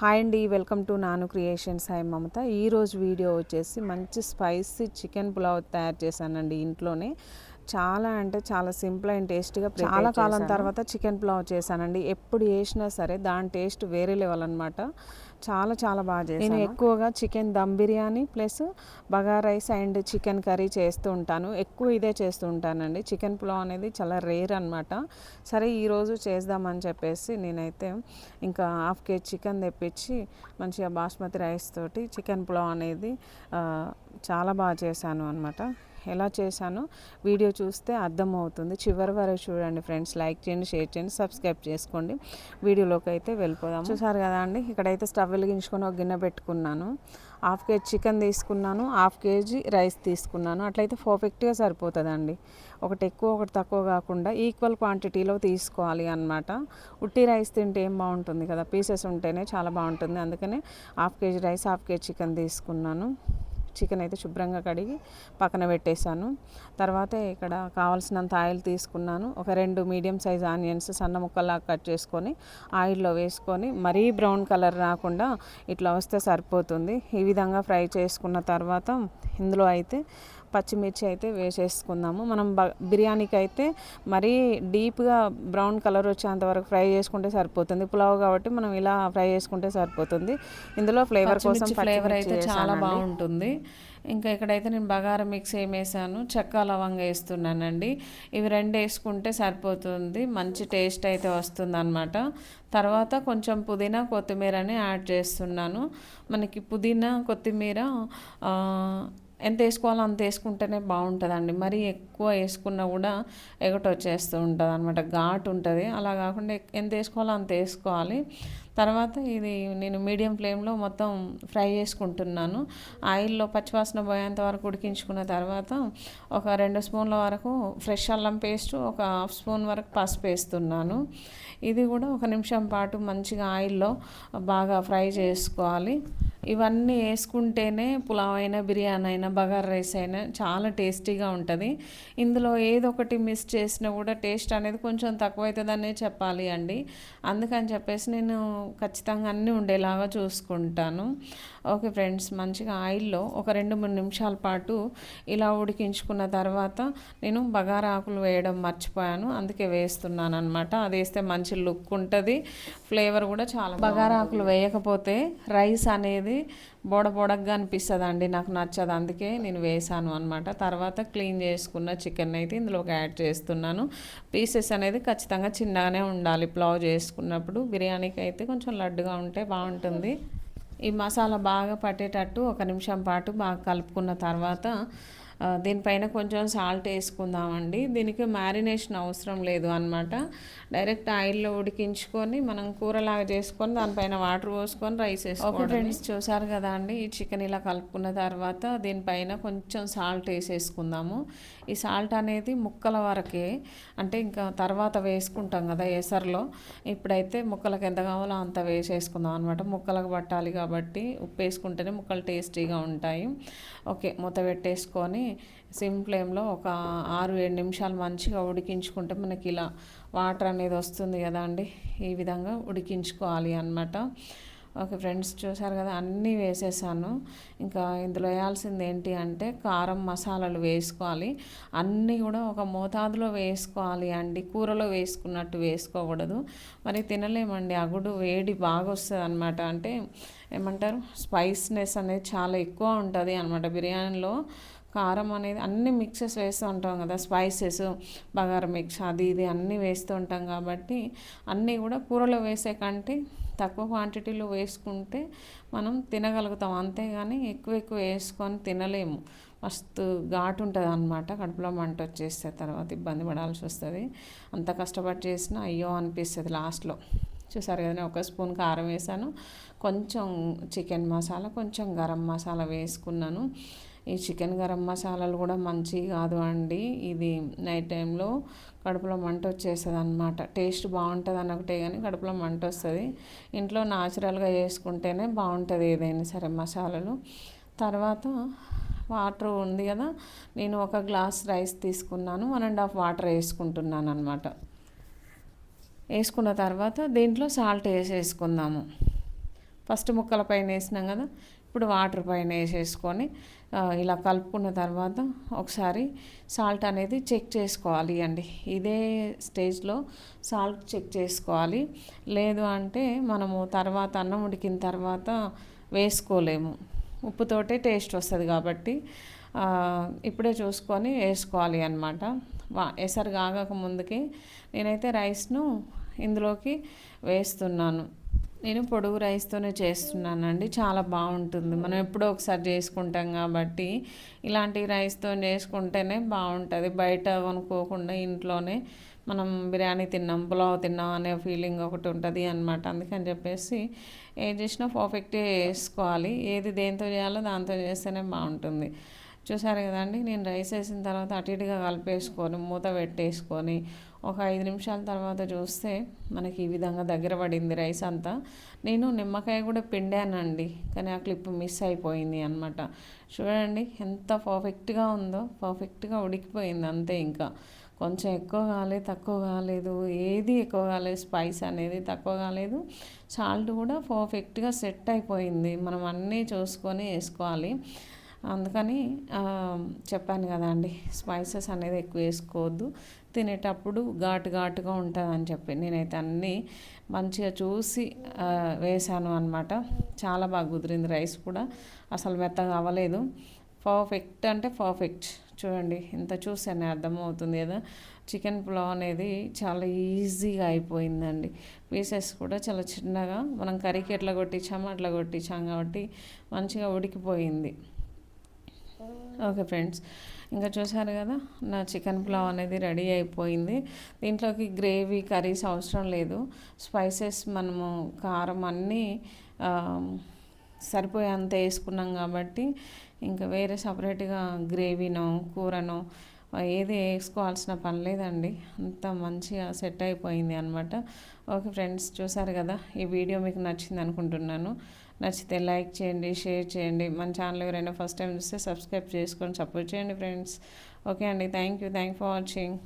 Hi అండి welcome to Nanu creations. Hi Mamata. ఈరోజు video వచ్చేసి మంచి స్పైసీ చికెన్ పులావ్ తయారు చేశానండి ఇంట్లోనే. చాలా అంటే చాలా సింపుల్ అండ్ టేస్టీగా చాలా కాలం తర్వాత చికెన్ పులావ్ చేశానండి. ఎప్పుడు చేసినా సరే దాని టేస్ట్ వేరే లెవెల్ అనమాట చాలా చాలా బాగా చేశాను. నేను ఎక్కువగా చికెన్ దమ్ బిర్యానీ ప్లస్ బగా రైస్ అండ్ చికెన్ కర్రీ చేస్తూ ఉంటాను. ఎక్కువ ఇదే చేస్తూ ఉంటానండి. చికెన్ పులావ్ అనేది చాలా రేర్ అనమాట సరే ఈరోజు చేద్దామని చెప్పేసి నేనైతే ఇంకా హాఫ్ కేజీ చికెన్ తెప్పించి మంచిగా బాస్మతి రైస్ తోటి చికెన్ పులావ్ అనేది చాలా బాగా చేశాను అనమాట ఎలా చేశానో వీడియో చూస్తే అర్థమవుతుంది. చివరి వరకు చూడండి ఫ్రెండ్స్ లైక్ చేయండి షేర్ చేయండి సబ్స్క్రైబ్ చేసుకోండి. వీడియోలోకి అయితే వెళ్ళిపోదాం చూసారు కదా అండి ఇక్కడైతే స్టవ్ వెలిగించుకొని ఒక గిన్నె పెట్టుకున్నాను. హాఫ్ కేజీ చికెన్ తీసుకున్నాను హాఫ్ కేజీ రైస్ తీసుకున్నాను. అట్లయితే పర్ఫెక్ట్గా సరిపోతుందండి. ఒకటి ఎక్కువ ఒకటి తక్కువ కాకుండా ఈక్వల్ క్వాంటిటీలో తీసుకోవాలి అన్నమాట. ఉట్టి రైస్ తింటే ఏం బాగుంటుంది కదా పీసెస్ ఉంటేనే చాలా బాగుంటుంది. అందుకనే half KG rice half KG chicken తీసుకున్నాను. చికెన్ అయితే శుభ్రంగా కడిగి పక్కన పెట్టేశాను. తర్వాత ఇక్కడ కావాల్సినంత ఆయిల్ తీసుకున్నాను. ఒక రెండు మీడియం సైజ్ ఆనియన్స్ సన్న ముక్కల్లా కట్ చేసుకొని ఆయిల్లో వేసుకొని మరీ బ్రౌన్ కలర్ రాకుండా ఇట్లా వస్తే సరిపోతుంది. ఈ విధంగా ఫ్రై చేసుకున్న తర్వాత ఇందులో అయితే పచ్చిమిర్చి అయితే వేసేసుకుందాము. మనం బ బిర్యానీకి అయితే మరీ డీప్గా బ్రౌన్ కలర్ వచ్చేంత వరకు ఫ్రై చేసుకుంటే సరిపోతుంది. పులావ్ కాబట్టి మనం ఇలా ఫ్రై చేసుకుంటే సరిపోతుంది. ఇందులో ఫ్లేవర్ కోసం ఫ్లేవర్ అయితే చాలా. బాగుంటుంది. ఇంకా ఇక్కడైతే నేను బగారా మిక్స్ ఏం వేసాను చెక్క లవంగా వేస్తున్నానండి. ఇవి రెండు వేసుకుంటే సరిపోతుంది. మంచి టేస్ట్ అయితే వస్తుంది అనమాట తర్వాత కొంచెం పుదీనా కొత్తిమీరని యాడ్ చేస్తున్నాను. మనకి పుదీనా కొత్తిమీర ఎంత వేసుకోవాలో అంత వేసుకుంటేనే బాగుంటుందండి. మరీ ఎక్కువ వేసుకున్నా కూడా ఎగట వచ్చేస్తూ ఉంటుంది అనమాట ఘాటు ఉంటుంది. అలా కాకుండా ఎంత వేసుకోవాలో అంత వేసుకోవాలి. తర్వాత ఇది నేను మీడియం ఫ్లేమ్లో మొత్తం ఫ్రై చేసుకుంటున్నాను. ఆయిల్లో పచ్చివాసన పోయేంత వరకు ఉడికించుకున్న తర్వాత ఒక రెండు స్పూన్ల వరకు ఫ్రెష్ అల్లం పేస్ట్ ఒక హాఫ్ స్పూన్ వరకు పసుపు వేస్తున్నాను. ఇది కూడా ఒక నిమిషం పాటు మంచిగా ఆయిల్లో బాగా ఫ్రై చేసుకోవాలి. ఇవన్నీ వేసుకుంటేనే పులావ్ అయినా బిర్యానీ అయినా బగార్ రైస్ అయినా చాలా టేస్టీగా ఉంటుంది. ఇందులో ఏదో ఒకటి మిస్ చేసినా కూడా టేస్ట్ అనేది కొంచెం తక్కువ అవుతుందనే చెప్పాలి అండి. అందుకని చెప్పేసి నేను ఖచ్చితంగా అన్నీ ఉండేలాగా చూసుకుంటాను. ఓకే ఫ్రెండ్స్ మంచిగా ఆయిల్లో ఒక రెండు మూడు నిమిషాల పాటు ఇలా ఉడికించుకున్న తర్వాత నేను బగారా ఆకులు వేయడం మర్చిపోయాను. అందుకే వేస్తున్నాను అనమాట అది వేస్తే మంచి లుక్ ఉంటుంది. ఫ్లేవర్ కూడా చాలా బగారా ఆకులు వేయకపోతే రైస్ అనేది బోడ బోడగా అనిపిస్తుంది అండి నాకు నచ్చదు. అందుకే నేను వేసాను అనమాట తర్వాత క్లీన్ చేసుకున్న చికెన్ అయితే ఇందులోకి యాడ్ చేస్తున్నాను. పీసెస్ అనేది ఖచ్చితంగా చిన్నగానే ఉండాలి ప్లావ్ చేసుకున్నప్పుడు. బిర్యానీకి అయితే కొంచెం లడ్డుగా ఉంటే బాగుంటుంది. ఈ మసాలా బాగా పట్టేటట్టు ఒక నిమిషం పాటు బాగా కలుపుకున్న తర్వాత దీనిపైన కొంచెం సాల్ట్ వేసుకుందామండి. దీనికి మ్యారినేషన్ అవసరం లేదు అనమాట డైరెక్ట్ ఆయిల్లో ఉడికించుకొని మనం కూరలాగా చేసుకొని దానిపైన వాటర్ పోసుకొని రైస్ వేసుకోవడం ఫ్రెండ్స్ చూసారు కదా అండి ఈ చికెన్ ఇలా కలుపుకున్న తర్వాత దీనిపైన కొంచెం సాల్ట్ వేసేసుకుందాము. ఈ సాల్ట్ అనేది ముక్కల వరకే అంటే ఇంకా తర్వాత వేసుకుంటాం కదా ఎసర్లో. ఇప్పుడైతే ముక్కలకు ఎంత కావాలో అంత వేసేసుకుందాం అనమాట ముక్కలకు పట్టాలి కాబట్టి ఉప్పు వేసుకుంటేనే ముక్కలు టేస్టీగా ఉంటాయి. ఓకే మూత పెట్టేసుకొని సిమ్ ఫ్లేమ్లో ఒక ఆరు ఏడు నిమిషాలు మంచిగా ఉడికించుకుంటే మనకి ఇలా వాటర్ అనేది వస్తుంది కదా అండి. ఈ విధంగా ఉడికించుకోవాలి అన్నమాట. ఓకే ఫ్రెండ్స్ చూసారు కదా అన్నీ వేసేసాను. ఇంకా ఇందులో వేయాల్సింది ఏంటి అంటే కారం మసాలాలు వేసుకోవాలి. అన్నీ కూడా ఒక మోతాదులో వేసుకోవాలి అండి. కూరలో వేసుకున్నట్టు వేసుకోకూడదు. మరి తినలేమండి. అగుడు వేడి బాగా వస్తుంది అనమాట అంటే ఏమంటారు? స్పైస్నెస్ అనేది చాలా ఎక్కువ ఉంటుంది అనమాట బిర్యానీలో. కారం అనేది అన్ని మిక్సెస్ వేస్తూ ఉంటాం కదా స్పైసెస్ బగారం మిక్స్ అది ఇది అన్నీ వేస్తూ ఉంటాం కాబట్టి అన్నీ కూడా కూరలో వేసే కంటే తక్కువ క్వాంటిటీలో వేసుకుంటే మనం తినగలుగుతాం. అంతేగాని ఎక్కువ ఎక్కువ వేసుకొని తినలేము. మస్తు ఘాటు ఉంటుంది అనమాట కడుపులో మంట వచ్చేస్తే తర్వాత ఇబ్బంది పడాల్సి వస్తుంది. అంత కష్టపడి చేసినా అయ్యో అనిపిస్తుంది లాస్ట్లో. చూసారు కదా ఒక స్పూన్ కారం వేసాను. కొంచెం చికెన్ మసాలా కొంచెం గరం మసాలా వేసుకున్నాను. ఈ చికెన్ గరం మసాలాలు కూడా మంచివి కాదు అండి. ఇది నైట్ టైంలో కడుపులో మంట వచ్చేస్తుంది అనమాట టేస్ట్ బాగుంటుంది అని ఒకటే కానీ కడుపులో మంట వస్తుంది. ఇంట్లో న్యాచురల్గా చేసుకుంటేనే బాగుంటుంది ఏదైనా సరే మసాలాలు. తర్వాత వాటర్ ఉంది కదా నేను ఒక గ్లాస్ రైస్ తీసుకున్నాను. వన్ అండ్ హాఫ్ వాటర్ వేసుకుంటున్నాను అనమాట వేసుకున్న తర్వాత దీంట్లో సాల్ట్ వేసేసుకుందాము. ఫస్ట్ ముక్కల పైన వేసినాం కదా ఇప్పుడు వాటర్ పైన వేసేసుకొని ఇలా కలుపుకున్న తర్వాత ఒకసారి సాల్ట్ అనేది చెక్ చేసుకోవాలి అండి. ఇదే స్టేజ్లో సాల్ట్ చెక్ చేసుకోవాలి. లేదు అంటే మనము తర్వాత అన్నం ఉడికిన తర్వాత వేసుకోలేము. ఉప్పుతోటే టేస్ట్ వస్తుంది కాబట్టి ఇప్పుడే చూసుకొని వేసుకోవాలి అనమాట వా ఎసరు కాగక ముందుకి నేనైతే రైస్ను ఇందులోకి వేస్తున్నాను. నేను పొడుగు రైస్తోనే చేస్తున్నానండి. చాలా బాగుంటుంది. మనం ఎప్పుడో ఒకసారి చేసుకుంటాం కాబట్టి ఇలాంటి రైస్తో చేసుకుంటేనే బాగుంటుంది. బయట కొనుక్కోకుండా ఇంట్లోనే మనం బిర్యానీ తిన్నాం పులావ్ తిన్నాం అనే ఫీలింగ్ ఒకటి ఉంటుంది అనమాట అందుకని చెప్పేసి ఏం చేసినా పర్ఫెక్ట్గా వేసుకోవాలి ఏది దేంతో చేయాలో దాంతో చేస్తేనే బాగుంటుంది. చూసారు కదండి నేను రైస్ వేసిన తర్వాత అటు ఇటుగా కలిపేసుకొని మూత పెట్టేసుకొని ఒక ఐదు నిమిషాల తర్వాత చూస్తే మనకి ఈ విధంగా దగ్గర పడింది రైస్ అంతా. నేను నిమ్మకాయ కూడా పిండానండి కానీ ఆ క్లిప్ మిస్ అయిపోయింది అనమాట చూడండి ఎంత పర్ఫెక్ట్గా ఉందో పర్ఫెక్ట్గా ఉడికిపోయింది అంతే ఇంకా. కొంచెం ఎక్కువ కాలేదు తక్కువ కాలేదు ఏది ఎక్కువ కాలేదు స్పైస్ అనేది తక్కువ కాలేదు. సాల్ట్ కూడా పర్ఫెక్ట్గా సెట్ అయిపోయింది. మనం అన్నీ చూసుకొని వేసుకోవాలి. అందుకని చెప్పాను కదా అండి స్పైసెస్ అనేది ఎక్కువ వేసుకోవద్దు. తినేటప్పుడు ఘాటు ఘాటుగా ఉంటుంది అని చెప్పి నేనైతే అన్నీ మంచిగా చూసి వేశాను వేసాను అనమాట చాలా బాగా కుదిరింది రైస్ కూడా. అసలు మెత్తగా అవ్వలేదు. పర్ఫెక్ట్ అంటే పర్ఫెక్ట్ చూడండి ఇంత చూసాను అర్థమవుతుంది కదా. చికెన్ పులావ్ అనేది చాలా ఈజీగా అయిపోయిందండి. పీసెస్ కూడా చాలా చిన్నగా మనం కర్రీకి ఎట్లా కొట్టించామో అట్లా కొట్టించాం కాబట్టి మంచిగా ఉడికిపోయింది. Okay friends. ఇంకా చూసారు కదా నా చికెన్ పులావ్ అనేది రెడీ అయిపోయింది. దీంట్లోకి గ్రేవీ కర్రీస్ అవసరం లేదు. స్పైసెస్ మనము కారం అన్నీ సరిపోయే సరిపోయేంత వేసుకున్నాం కాబట్టి ఇంకా వేరే సపరేట్గా గ్రేవీనో కూరనో ఏది వేసుకోవాల్సిన పని లేదండి. అంత మంచిగా సెట్ అయిపోయింది అనమాట ఓకే ఫ్రెండ్స్ చూసారు కదా ఈ వీడియో మీకు నచ్చింది అనుకుంటున్నాను. నచ్చితే లైక్ చేయండి షేర్ చేయండి. మన ఛానల్ ఎవరైనా ఫస్ట్ టైం చూస్తే సబ్స్క్రైబ్ చేసుకొని సపోర్ట్ చేయండి ఫ్రెండ్స్. ఓకే అండి thank you thank for watching.